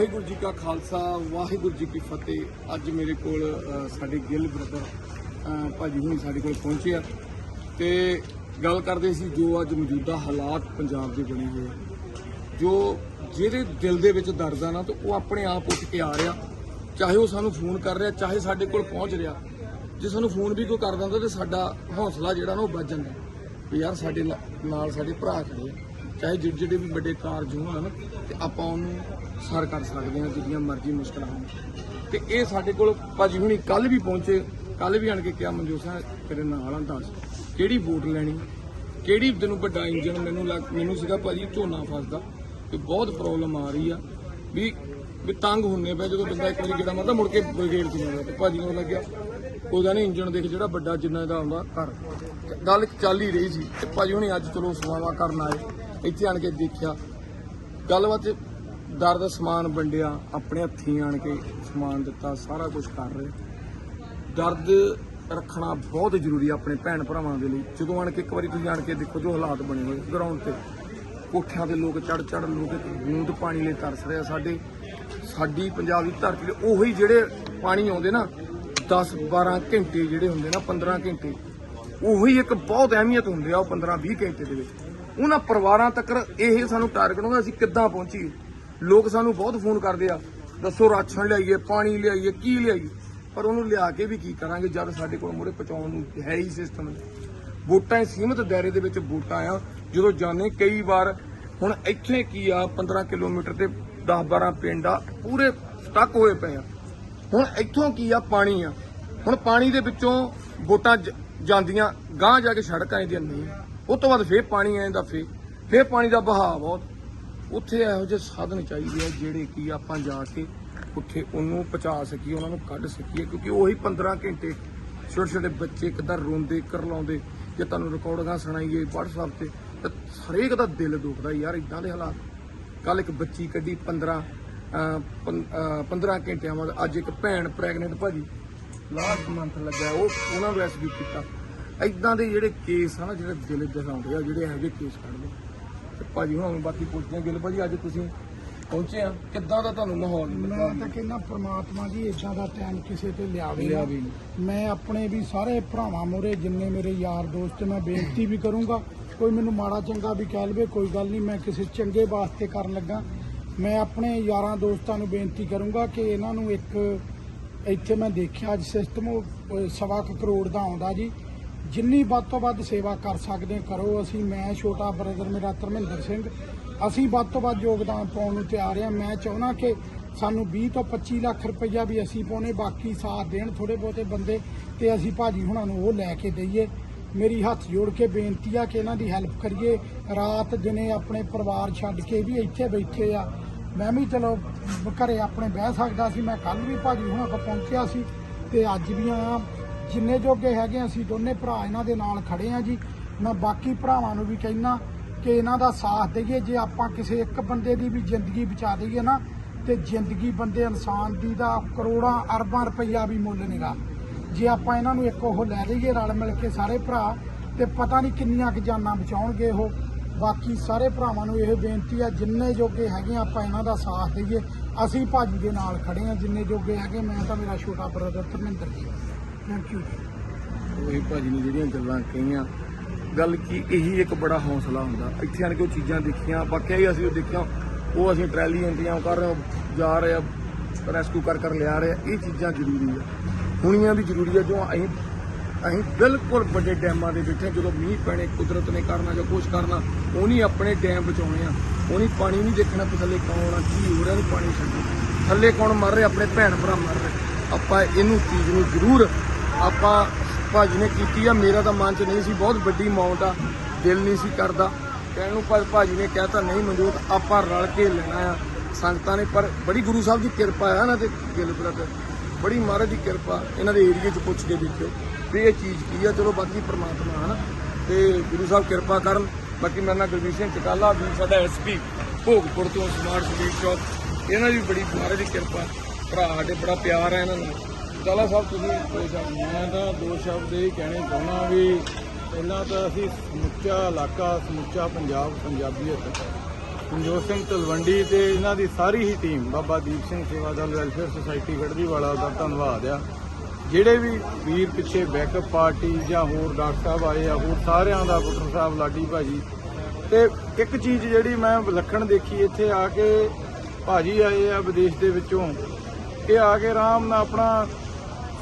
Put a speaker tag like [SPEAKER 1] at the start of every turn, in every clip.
[SPEAKER 1] ਵਾਹਿਗੁਰੂ ਜੀ ਕਾ ਖਾਲਸਾ, ਵਾਹਿਗੁਰੂ ਜੀ ਕੀ ਫਤਿਹ। ਅੱਜ ਮੇਰੇ ਕੋਲ ਸਾਡੇ ਗਿੱਲ ਬ੍ਰਦਰ ਭਾਜੀ ਹੁਣੀ ਸਾਡੇ ਕੋਲ ਪਹੁੰਚੇ ਆ। ਤੇ ਗੱਲ ਕਰਦੇ ਸੀ ਜੋ ਅੱਜ ਮੌਜੂਦਾ ਹਾਲਾਤ ਪੰਜਾਬ ਦੇ ਬਣੇ ਹੋਏ ਆ। ਜੋ ਜਿਹਦੇ ਦਿਲ ਦੇ ਵਿੱਚ ਦਰਦ ਆ ਨਾ, ਤਾਂ ਉਹ ਆਪਣੇ ਆਪ ਉੱਠ ਕੇ ਆ ਰਿਹਾ। ਚਾਹੇ ਉਹ ਸਾਨੂੰ ਫੋਨ ਕਰ ਰਿਹਾ, ਚਾਹੇ ਸਾਡੇ ਕੋਲ ਪਹੁੰਚ ਰਿਹਾ। ਜੇ ਸਾਨੂੰ ਫੋਨ ਵੀ ਕੋਈ ਕਰ ਦਿੰਦਾ, ਤੇ ਸਾਡਾ ਹੌਸਲਾ ਜਿਹੜਾ ਨਾ ਉਹ ਵੱਜ ਜਾਂਦਾ। ਵੀ ਯਾਰ ਸਾਡੇ ਲ- ਨਾਲ ਸਾਡੇ ਭਰਾ ਖੜੇ ਆ। ਚਾਹੇ ਜਿਹੜੇ ਜਿਹੜੇ ਵੀ ਵੱਡੇ ਕਾਰਜ ਹੋਣ ਤੇ ਆਪਾਂ ਉਹਨੂੰ ਸਰ ਕਰ ਸਕਦੇ ਹਾਂ, ਜਿੰਨੀਆਂ ਮਰਜ਼ੀ ਮੁਸ਼ਕਲਾਂ ਹੋਣ। ਤੇ ਇਹ ਸਾਡੇ ਕੋਲ ਭਾਜੀ ਹੁਣੀ ਕੱਲ ਵੀ ਪਹੁੰਚੇ ਕੱਲ ਵੀ ਆਣ ਕੇ ਕਿਹਾ ਮਨਜੋਤ ਸਿੰਘ ਤੇਰੇ ਨਾਲ ਆ, ਦੱਸ ਕਿਹੜੀ ਵੋਟ ਲੈਣੀ? ਕਿਹੜੀ ਤੈਨੂੰ ਵੱਡਾ ਇੰਜਨ ਮੈਨੂੰ ਲੱਗ, ਮੈਨੂੰ ਸੀਗਾ ਭਾਜੀ ਝੋਨਾ ਫਸਦਾ, ਤੇ ਬਹੁਤ ਪ੍ਰੋਬਲਮ ਆ ਰਹੀ ਆ, ਵੀ ਵੀ ਤੰਗ ਹੁੰਨੇ ਪਏ ਜਦੋਂ ਬੰਦਾ ਇੱਕ ਵਾਰੀ ਗੇੜਾ ਮਾਰਦਾ, ਮੁੜ ਕੇ ਬ੍ਰਿਗੇਡ ਚ ਜਾਂਦਾ। ਤੇ ਭਾਜੀ ਨੂੰ ਲੱਗਿਆ, ਉਹਦਾ ਨੇ ਇੰਜਣ ਦੇਖ ਜਿਹੜਾ ਵੱਡਾ ਜਿੰਨਾ ਦਾ ਆਉਂਦਾ ਘਰ। ਗੱਲ ਚੱਲ ਹੀ ਰਹੀ ਸੀ, ਤੇ ਭਾਜੀ ਹੁਣੀ ਅੱਜ ਚਲੋ ਸਵਾਵਾ ਕਰਨ ਆਏ। ਇੱਥੇ ਆਣ ਕੇ ਦੇਖਿਆ। ਗੱਲਬਾਤ ਦਰਦ ਸਮਾਨ ਵੰਡਿਆ, ਆਪਣੇ ਹੱਥੀਂ ਆਣ ਕੇ ਸਮਾਨ ਦਿੱਤਾ, ਸਾਰਾ ਕੁਝ ਕਰ ਰਹੇ। ਦਰਦ ਰੱਖਣਾ ਬਹੁਤ ਜ਼ਰੂਰੀ ਆ ਆਪਣੇ ਭੈਣ ਭਰਾਵਾਂ ਦੇ ਲਈ। ਜਦੋਂ ਆਣ ਕੇ ਇੱਕ ਵਾਰੀ ਤੁਸੀਂ ਆਣ ਕੇ ਦੇਖੋ ਜੋ ਹਾਲਾਤ ਬਣੇ ਹੋਏ ਗਰਾਊਂਡ ਤੇ। ਕੋਠਿਆਂ ਦੇ ਲੋਕ ਚੜ ਚੜ ਲੋਕ ਇੱਕ ਬੂੰਦ ਪਾਣੀ ਲਈ ਤਰਸ ਰਹੇ ਆ। ਸਾਡੇ, ਸਾਡੀ ਪੰਜਾਬ ਦੀ ਧਰਤੀ ਦੇ ਉਹੀ ਜਿਹੜੇ ਪਾਣੀ ਆਉਂਦੇ ਨਾ 10 12 ਘੰਟੇ ਜਿਹੜੇ ਹੁੰਦੇ ਨਾ 15 ਘੰਟੇ, ਉਹੀ ਇੱਕ ਬਹੁਤ ਅਹਿਮੀਅਤ ਹੁੰਦੇ ਆ ਉਹ 15 20 ਘੰਟੇ ਦੇ ਵਿੱਚ। ਉਹਨਾਂ ਪਰਿਵਾਰਾਂ ਤੱਕ ਇਹ ਸਾਨੂੰ ਟਾਰਗੇਟ ਹੁੰਦਾ ਅਸੀਂ ਕਿੱਦਾਂ ਪਹੁੰਚੀਏ। ਲੋਕ ਸਾਨੂੰ ਬਹੁਤ ਫੋਨ ਕਰਦੇ ਆ, ਦੱਸੋ ਰਾਸ਼ਨ ਲਿਆਈਏ, ਪਾਣੀ ਲਿਆਈਏ, ਕੀ ਲਿਆਈਏ। ਪਰ ਉਹਨੂੰ ਲਿਆ ਕੇ ਵੀ ਕੀ ਕਰਾਂਗੇ ਜਦ ਸਾਡੇ ਕੋਲ ਮੂਹਰੇ ਪਹੁੰਚਾਉਣ ਨੂੰ ਹੈ ਹੀ ਸਿਸਟਮ ਵੋਟਾਂ ਹੀ ਸੀਮਤ ਦਾਇਰੇ ਦੇ ਵਿੱਚ ਵੋਟਾਂ ਆ। ਜਦੋਂ ਜਾਣੇ ਕਈ ਵਾਰ, ਹੁਣ ਇੱਥੇ ਕੀ ਆ 15 ਕਿਲੋਮੀਟਰ ਤੇ 10 12 ਪਿੰਡ ਆ, ਪੂਰੇ ਸਟਕ ਹੋਏ ਪਏ ਆ। ਹੁਣ ਇੱਥੋਂ ਕੀ ਆ, ਪਾਣੀ ਆ। ਹੁਣ ਪਾਣੀ ਦੇ ਵਿੱਚੋਂ ਵੋਟਾਂ ਜ- ਜਾਂਦੀਆਂ, ਗਾਂਹ ਜਾ ਕੇ ਸੜਕਾਂ ਇਹਦੀਆਂ ਨਹੀਂ ਉਸ ਤੋਂ ਬਾਅਦ ਫੇਰ ਪਾਣੀ ਆ ਜਾਂਦਾ ਫੇਰ ਫੇਰ ਪਾਣੀ ਦਾ ਬਹਾਅ ਬਹੁਤ। ਉੱਥੇ ਇਹੋ ਜਿਹੇ ਸਾਧਨ ਚਾਹੀਦੇ ਆ ਜਿਹੜੇ ਕਿ ਆਪਾਂ ਜਾ ਕੇ ਉੱਥੇ ਉਹਨੂੰ ਪਹੁੰਚਾ ਸਕੀਏ ਉਹਨਾਂ ਨੂੰ ਕੱਢ ਸਕੀਏ ਕਿਉਂਕਿ ਉਹੀ 15 ਘੰਟੇ ਛੋਟੇ ਛੋਟੇ ਬੱਚੇ ਕਿੱਦਾਂ ਰੋਂਦੇ ਕਰਲਾਉਂਦੇ ਜੇ ਤੁਹਾਨੂੰ ਰਿਕਾਰਡਿੰਗਾਂ ਸੁਣਾਈਏ WhatsApp ਤੇ ਤਾਂ ਹਰੇਕ ਦਾ ਦਿਲ ਦੁਖਦਾ ਯਾਰ ਇਦਾਂ ਦੇ ਹਾਲਾਤ। ਕੱਲ ਇੱਕ ਬੱਚੀ ਕੱਢੀ 15 ਪੰ- ਅਹ, 15 ਘੰਟਿਆਂ ਬਾਅਦ ਅੱਜ ਇੱਕ ਭੈਣ ਪ੍ਰੈਗਨੈਂਟ ਭਾਜੀ ਲਾਸਟ ਮੰਥ ਲੱਗਾ ਉਹ ਉਹਨਾਂ ਨੂੰ ਐਸਬੀ ਕੀਤਾ। ਇਦਾਂ ਦੇ ਜਿਹੜੇ ਕੇਸ ਆ ਨਾ ਜਿਹੜੇ ਦਿਲ ਦਿਖਾਉਂਦੇ ਆ ਜਿਹੜੇ ਇਹੋ ਜਿਹੇ ਕੇਸ ਕੱਢਦੇ ਤੇ ਭਾਜੀ ਹੁਣ ਬਾਕੀ ਪੁੱਛਦੇ ਆ ਗਿੱਲ ਭਾਜੀ ਅੱਜ ਤੁਸੀਂ ਪਹੁੰਚੇ ਆ। ਕਿੱਦਾਂ ਦਾ ਤੁਹਾਨੂੰ ਮਾਹੌਲ
[SPEAKER 2] ਮੈਂ ਤਾਂ ਕਹਿੰਦਾ ਪ੍ਰਮਾਤਮਾ ਜੀ ਇਦਾਂ ਦਾ ਟਾਈਮ ਕਿਸੇ ਤੇ ਲਿਆਵੇ
[SPEAKER 1] ਲਿਆ
[SPEAKER 2] ਨਾ।
[SPEAKER 1] ਵੀ ਨਹੀਂ।
[SPEAKER 2] ਮੈਂ ਆਪਣੇ ਵੀ ਸਾਰੇ ਭਰਾਵਾਂ ਮੋਰੇ ਜਿੰਨੇ ਮੇਰੇ ਯਾਰ ਦੋਸਤ ਮੈਂ ਬੇਨਤੀ ਵੀ ਕਰੂੰਗਾ ਕੋਈ ਮੈਨੂੰ ਮਾੜਾ ਚੰਗਾ ਵੀ ਕਹਿ ਲਵੇ ਕੋਈ ਗੱਲ ਨਹੀਂ ਮੈਂ ਕਿਸੇ ਚੰਗੇ ਵਾਸਤੇ ਕਰਨ ਲੱਗਾ। ਮੈਂ ਆਪਣੇ ਯਾਰਾਂ ਦੋਸਤਾਂ ਨੂੰ ਬੇਨਤੀ ਕਰੂੰਗਾ ਕਿ ਇਹਨਾਂ ਨੂੰ ਇੱਕ ਇੱਥੇ ਮੈਂ ਦੇਖਿਆ ਅੱਜ ਸਿਸਟਮ ਸਵਾ ਕੁ ਕਰੋੜ ਦਾ ਆਉਂਦਾ ਜੀ। ਜਿੰਨੀ ਵੱਧ ਤੋਂ ਵੱਧ ਸੇਵਾ ਕਰ ਸਕਦੇ ਕਰੋ। ਅਸੀਂ, ਮੈਂ, ਛੋਟਾ ਬ੍ਰਦਰ ਮੇਰਾ ਧਰਮਿੰਦਰ ਸਿੰਘ। ਅਸੀਂ ਵੱਧ ਤੋਂ ਵੱਧ ਯੋਗਦਾਨ ਪਾਉਣ ਨੂੰ ਤਿਆਰ ਹਾਂ। ਮੈਂ ਚਾਹੁੰਦਾ ਕਿ ਸਾਨੂੰ 20 ਤੋਂ 25 ਲੱਖ ਰੁਪਈਆ ਵੀ ਅਸੀਂ ਪਾਉਣੇ, ਬਾਕੀ ਸਾਥ ਦੇਣ ਥੋੜੇ ਬਹੁਤੇ ਬੰਦੇ ਤੇ ਅਸੀਂ ਭਾਜੀ ਹੁਣਾਂ ਨੂੰ ਉਹ ਲੈ ਕੇ ਦਈਏ। ਮੇਰੀ ਹੱਥ ਜੋੜ ਕੇ ਬੇਨਤੀ ਆ ਕਿ ਇਹਨਾਂ ਦੀ ਹੈਲਪ ਕਰੀਏ। ਰਾਤ ਦਿਨੇ ਆਪਣੇ ਪਰਿਵਾਰ ਛੱਡ ਕੇ ਵੀ ਇੱਥੇ ਬੈਠੇ ਆ। ਮੈਂ ਵੀ ਚਲੋ ਘਰੇ ਆਪਣੇ ਬਹਿ ਸਕਦਾ ਸੀ। ਮੈਂ ਕੱਲ ਵੀ ਭਾਜੀ ਹੁਣਾਂ ਕੋਲ ਪਹੁੰਚਿਆ ਸੀ ਤੇ ਅੱਜ ਵੀ ਆਇਆ। ਜਿੰਨੇ ਜੋਗੇ ਹੈਗੇ ਅਸੀਂ ਦੋਨੇ ਭਰਾ ਇਹਨਾਂ ਦੇ ਨਾਲ ਖੜੇ ਆ ਜੀ। ਮੈਂ ਬਾਕੀ ਭਰਾਵਾਂ ਨੂੰ ਵੀ ਕਹਿਣਾ ਕਿ ਇਹਨਾਂ ਦਾ ਸਾਥ ਦੇਈਏ। ਜੇ ਆਪਾਂ ਕਿਸੇ ਇੱਕ ਬੰਦੇ ਦੀ ਵੀ ਜ਼ਿੰਦਗੀ ਬਚਾ ਦਈਏ ਨਾ ਤੇ ਜ਼ਿੰਦਗੀ ਬੰਦੇ ਇਨਸਾਨ ਦੀ ਦਾ ਕਰੋੜਾਂ ਅਰਬਾਂ ਰੁਪਈਆ ਵੀ ਮੁੱਲ ਨਹੀਂਗਾ ਜੇ ਆਪਾਂ ਇਹਨਾਂ ਨੂੰ ਇੱਕ ਉਹ ਲੈ ਲਈਏ ਰਲ ਮਿਲ ਕੇ ਸਾਰੇ ਭਰਾ ਤੇ ਪਤਾ ਨਹੀਂ ਕਿੰਨੀਆਂ ਕੁ ਜਾਨਾਂ ਬਚਾਉਣਗੇ ਉਹ। ਬਾਕੀ ਸਾਰੇ ਭਰਾਵਾਂ ਨੂੰ ਇਹ ਬੇਨਤੀ ਆ ਜਿੰਨੇ ਜੋਗੇ ਹੈਗੇ ਆ, ਆਪਾਂ ਇਹਨਾਂ ਦਾ ਸਾਥ ਦੇਈਏ। ਅਸੀਂ ਭਾਜੀ ਦੇ ਨਾਲ ਖੜੇ ਆ ਜਿੰਨੇ ਜੋਗੇ ਹੈਗੇ ਮੈਂ ਤਾਂ ਮੇਰਾ ਛੋਟਾ ਬ੍ਰਦਰ ਧਰਮਿੰਦਰ ਜੀ। ਥੈਂਕ ਯੂ
[SPEAKER 1] ਉਹੀ ਭਾਜੀ ਨੇ ਜਿਹੜੀਆਂ ਗੱਲਾਂ ਕਹੀਆਂ। ਗੱਲ ਕੀ, ਇਹੀ ਇੱਕ ਬੜਾ ਹੌਸਲਾ ਹੁੰਦਾ। ਇੱਥੇ ਆਣ ਕੇ ਉਹ ਚੀਜ਼ਾਂ ਦੇਖੀਆਂ ਵਾਕਿਆ ਹੀ ਅਸੀਂ ਉਹ ਦੇਖਿਆ, ਉਹ ਅਸੀਂ ਟਰੈਲੀ ਇੰਤਜ਼ਾਮ ਕਰ ਰਹੇ ਜਾ ਰਹੇ ਆ ਰੈਸਕਿਊ ਕਰ ਕਰ ਲਿਆ ਰਹੇ ਆ, ਇਹ ਚੀਜ਼ਾਂ ਜ਼ਰੂਰੀ ਆ। ਹੁਣੀਆਂ ਵੀ ਜ਼ਰੂਰੀ ਆ, ਜੋ ਅਸੀਂ ਅਸੀਂ ਬਿਲਕੁਲ ਵੱਡੇ ਡੈਮਾਂ ਦੇ ਬੈਠੇ ਜਦੋਂ ਮੀਂਹ ਪੈਣੇ, ਕੁਦਰਤ ਨੇ ਕਰਨਾ ਜਾਂ ਕੁਛ ਕਰਨਾ, ਉਹ ਨਹੀਂ ਆਪਣੇ ਡੈਮ ਬਚਾਉਣੇ ਆ। ਉਹ ਨਹੀਂ ਪਾਣੀ ਨਹੀਂ ਦੇਖਣਾ ਕਿ ਥੱਲੇ ਕੌਣ ਆ, ਕੀ ਹੋ ਰਿਹਾ ਨਹੀਂ ਪਾਣੀ ਛੱਡੋ। ਥੱਲੇ ਕੌਣ ਮਰ ਰਿਹਾ, ਆਪਣੇ ਭੈਣ ਭਰਾ ਮਰ ਰਹੇ। ਆਪਾਂ ਇਹਨੂੰ ਚੀਜ਼ ਨੂੰ ਜ਼ਰੂਰ ਆਪਾਂ ਭਾਜੀ ਨੇ ਕੀਤੀ ਆ, ਮੇਰਾ ਤਾਂ ਮਨ ਚ ਨਹੀਂ ਸੀ, ਬਹੁਤ ਵੱਡੀ ਅਮਾਉਂਟ ਆ, ਦਿਲ ਨਹੀਂ ਸੀ ਕਰਦਾ। ਕਹਿਣ ਨੂੰ ਪਰ ਭਾਜੀ ਨੇ ਕਹਿਤਾ ਨਹੀਂ ਮਨਜੋਤ, ਆਪਾਂ ਰਲ ਕੇ ਲੈਣਾ ਆ। ਸੰਗਤਾਂ ਨੇ, ਪਰ ਬੜੀ ਗੁਰੂ ਸਾਹਿਬ ਦੀ ਕਿਰਪਾ ਆ ਨਾ ਤੇ ਗਿੱਲ ਬ੍ਰਦਰ, ਬੜੀ ਮਹਾਰਾਜ ਦੀ ਕਿਰਪਾ, ਇਹਨਾਂ ਦੇ ਏਰੀਏ 'ਚ ਪੁੱਛ ਕੇ ਦੇਖਿਓ ਵੀ ਇਹ ਚੀਜ਼ ਕੀ ਆ। ਚਲੋ, ਬਾਕੀ ਪ੍ਰਮਾਤਮਾ ਹਨਾ, ਤੇ ਗੁਰੂ ਸਾਹਿਬ ਕਿਰਪਾ ਕਰਨ। ਬਾਕੀ ਮੇਰਾ ਨਾਲ ਗੁਰਬੀਰ ਸਿੰਘ ਚਕਾਲਾ, ਵੀ ਸਾਡਾ ਐਸਪੀ ਭੋਗਪੁਰ ਤੋਂ ਸਮਾਰਟ ਸਵੀਟ ਸ਼ਾਪ, ਇਹਨਾਂ ਦੀ ਬੜੀ ਮਹਾਰਾਜ ਦੀ ਕਿਰਪਾ। ਭਰਾ ਸਾਡੇ ਬੜਾ ਪਿਆਰ ਹੈ ਇਹਨਾਂ ਨੂੰ ਚਾਲਾ ਸਾਹਿਬ, ਤੁਸੀਂ ਕੋਈ ਸ਼ਬਦ
[SPEAKER 3] ਮੈਂ ਤਾਂ ਦੋ ਸ਼ਬਦ ਇਹ ਕਹਿਣੇ ਚਾਹੁੰਦਾ ਵੀ ਪਹਿਲਾਂ ਤਾਂ ਅਸੀਂ ਸਮੁੱਚਾ ਇਲਾਕਾ, ਸਮੁੱਚਾ ਪੰਜਾਬ ਪੰਜਾਬੀਅਤ ਮਨਜੋਤ ਸਿੰਘ ਤਲਵੰਡੀ ਤੇ ਇਹਨਾਂ ਦੀ ਸਾਰੀ ਹੀ ਟੀਮ ਬਾਬਾ ਦੀਪ ਸਿੰਘ ਸੇਵਾ ਦਲ ਵੈਲਫੇਅਰ ਸੁਸਾਇਟੀ ਗੜਦੀਵਾਲਾ ਦਾ ਧੰਨਵਾਦ ਆ। ਜਿਹੜੇ ਵੀ ਵੀਰ ਪਿੱਛੇ ਬੈਕਅਪ ਪਾਰਟੀ ਜਾਂ ਹੋਰ ਡਾਕਟਰ ਸਾਹਿਬ ਆਏ ਆ, ਹੋਰ ਸਾਰਿਆਂ ਦਾ ਪੁੱਤਰ ਸਾਹਿਬ, ਲਾਡੀ ਭਾਜੀ। ਤੇ ਇੱਕ ਚੀਜ਼ ਜਿਹੜੀ ਮੈਂ ਵਿਲੱਖਣ ਦੇਖੀ, ਇੱਥੇ ਆ ਕੇ ਭਾਜੀ ਆਏ ਆ ਵਿਦੇਸ਼ ਦੇ ਵਿੱਚੋਂ ਇਹ ਆ ਕੇ ਆਰਾਮ ਨਾਲ ਆਪਣਾ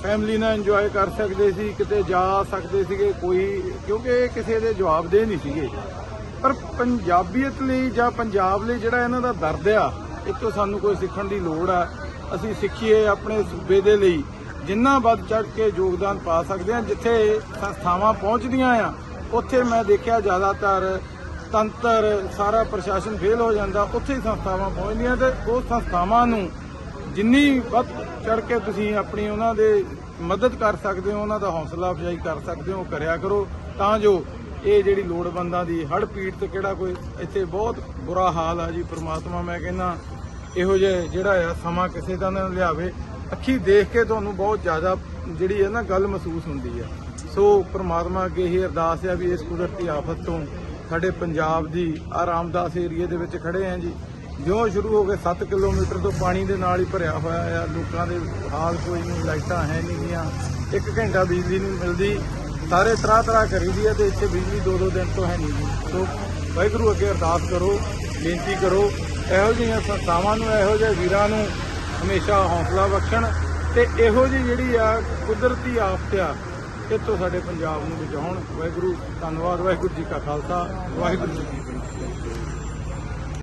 [SPEAKER 3] ਫੈਮਿਲੀ ਨਾਲ ਇੰਜੋਏ ਕਰ ਸਕਦੇ ਸੀ, ਕਿਤੇ ਜਾ ਸਕਦੇ ਸੀਗੇ, ਕੋਈ, ਕਿਉਂਕਿ ਇਹ ਕਿਸੇ ਦੇ ਜਵਾਬ ਦੇ ਨਹੀਂ ਸੀਗੇ। ਪਰ ਪੰਜਾਬੀਅਤ ਲਈ ਜਾਂ ਪੰਜਾਬ ਲਈ ਜਿਹੜਾ ਇਹਨਾਂ ਦਾ ਦਰਦ ਆ ਇਹ ਤੋਂ ਸਾਨੂੰ ਕੋਈ ਸਿੱਖਣ ਦੀ ਲੋੜ ਆ। ਅਸੀਂ ਸਿੱਖੀਏ ਆਪਣੇ ਸੂਬੇ ਦੇ ਲਈ, ਜਿੰਨਾ ਵੱਧ ਚੜ ਕੇ ਯੋਗਦਾਨ ਪਾ ਸਕਦੇ ਆ ਜਿੱਥੇ ਸੰਸਥਾਵਾਂ ਪਹੁੰਚਦੀਆਂ ਆ, ਉੱਥੇ ਮੈਂ ਦੇਖਿਆ ਜ਼ਿਆਦਾਤਰ ਤੰਤਰ, ਸਾਰਾ ਪ੍ਰਸ਼ਾਸਨ ਫੇਲ ਹੋ ਜਾਂਦਾ, ਉੱਥੇ ਹੀ ਸੰਸਥਾਵਾਂ ਪਹੁੰਚਦੀਆਂ ਤੇ ਉਹ ਸੰਸਥਾਵਾਂ ਨੂੰ ਜਿੰਨੀ ਵੱਧ ਚੜ ਕੇ ਤੁਸੀਂ ਆਪਣੀ ਉਹਨਾਂ ਦੇ ਮਦਦ ਕਰ ਸਕਦੇ ਹੋ, ਉਹਨਾਂ ਦਾ ਹੌਸਲਾ ਅਫਜ਼ਾਈ ਕਰ ਸਕਦੇ ਹੋ, ਕਰਿਆ ਕਰੋ, ਤਾਂ ਜੋ ਇਹ ਜਿਹੜੀ ਲੋੜਵੰਦਾਂ ਦੀ ਹੜ ਪੀੜ ਤੇ ਕਿਹੜਾ ਕੋਈ ਇੱਥੇ ਬਹੁਤ ਬੁਰਾ ਹਾਲ ਆ ਜੀ, ਪ੍ਰਮਾਤਮਾ ਮੈਂ ਕਹਿੰਦਾ, ਇਹੋ ਜਿਹਾ ਜਿਹੜਾ ਆ ਸਮਾਂ ਕਿਸੇ ਦਾ ਨਾ ਲਿਆਵੇ, ਅੱਖੀ ਦੇਖ ਕੇ ਤੁਹਾਨੂੰ ਬਹੁਤ ਜ਼ਿਆਦਾ ਜਿਹੜੀ ਹੈ ਨਾ ਗੱਲ ਮਹਿਸੂਸ ਹੁੰਦੀ ਆ। ਸੋ ਪ੍ਰਮਾਤਮਾ ਅੱਗੇ ਇਹ ਅਰਦਾਸ ਆ ਵੀ ਇਸ ਕੁਦਰਤੀ ਆਫਤ ਤੋਂ ਸਾਡੇ ਪੰਜਾਬ ਦੀ ਆਰਾਮਦਾਸ ਏਰੀਏ ਦੇ ਵਿੱਚ ਖੜੇ ਆ ਜੀ। ਜਿਉਂ ਸ਼ੁਰੂ ਹੋ ਗਏ 7 ਕਿਲੋਮੀਟਰ ਤੋਂ ਪਾਣੀ ਦੇ ਨਾਲ ਹੀ ਭਰਿਆ ਹੋਇਆ ਆ। ਲੋਕਾਂ ਦੇ ਹਾਲ ਕੋਈ ਨਹੀਂ, ਲਾਈਟਾਂ ਹੈ ਨਹੀਂ ਗੀਆਂ। ਇੱਕ ਘੰਟਾ ਬਿਜਲੀ ਨਹੀਂ ਮਿਲਦੀ। ਸਾਰੇ ਤਰ੍ਹਾਂ ਤਰ੍ਹਾਂ ਕਰੀਦੀ ਹੈ ਤੇ ਇੱਥੇ ਬਿਜਲੀ ਦੋ ਦੋ ਦਿਨ ਤੋਂ ਹੈ ਨਹੀਂ ਜੀ। ਸੋ ਵਾਹਿਗੁਰੂ ਅੱਗੇ ਅਰਦਾਸ ਕਰੋ, ਬੇਨਤੀ ਕਰੋ। ਇਹੋ ਜਿਹੀਆਂ ਸੰਸਥਾਵਾਂ ਨੂੰ, ਇਹੋ ਜਿਹੇ ਵੀਰਾਂ ਨੂੰ ਹਮੇਸ਼ਾ ਹੌਸਲਾ ਬਖਸ਼ਣ ਤੇ ਇਹੋ ਜਿਹੀ ਜਿਹੜੀ ਆ ਕੁਦਰਤੀ ਆਫਤ ਆ ਇਹ ਤੋਂ ਸਾਡੇ ਪੰਜਾਬ ਨੂੰ ਬਚਾਉਣ। ਵਾਹਿਗੁਰੂ, ਧੰਨਵਾਦ। ਵਾਹਿਗੁਰੂ ਜੀ ਕਾ ਖਾਲਸਾ। ਵਾਹਿਗੁਰੂ ਜੀ ਕੀ ਫਤਿਹ।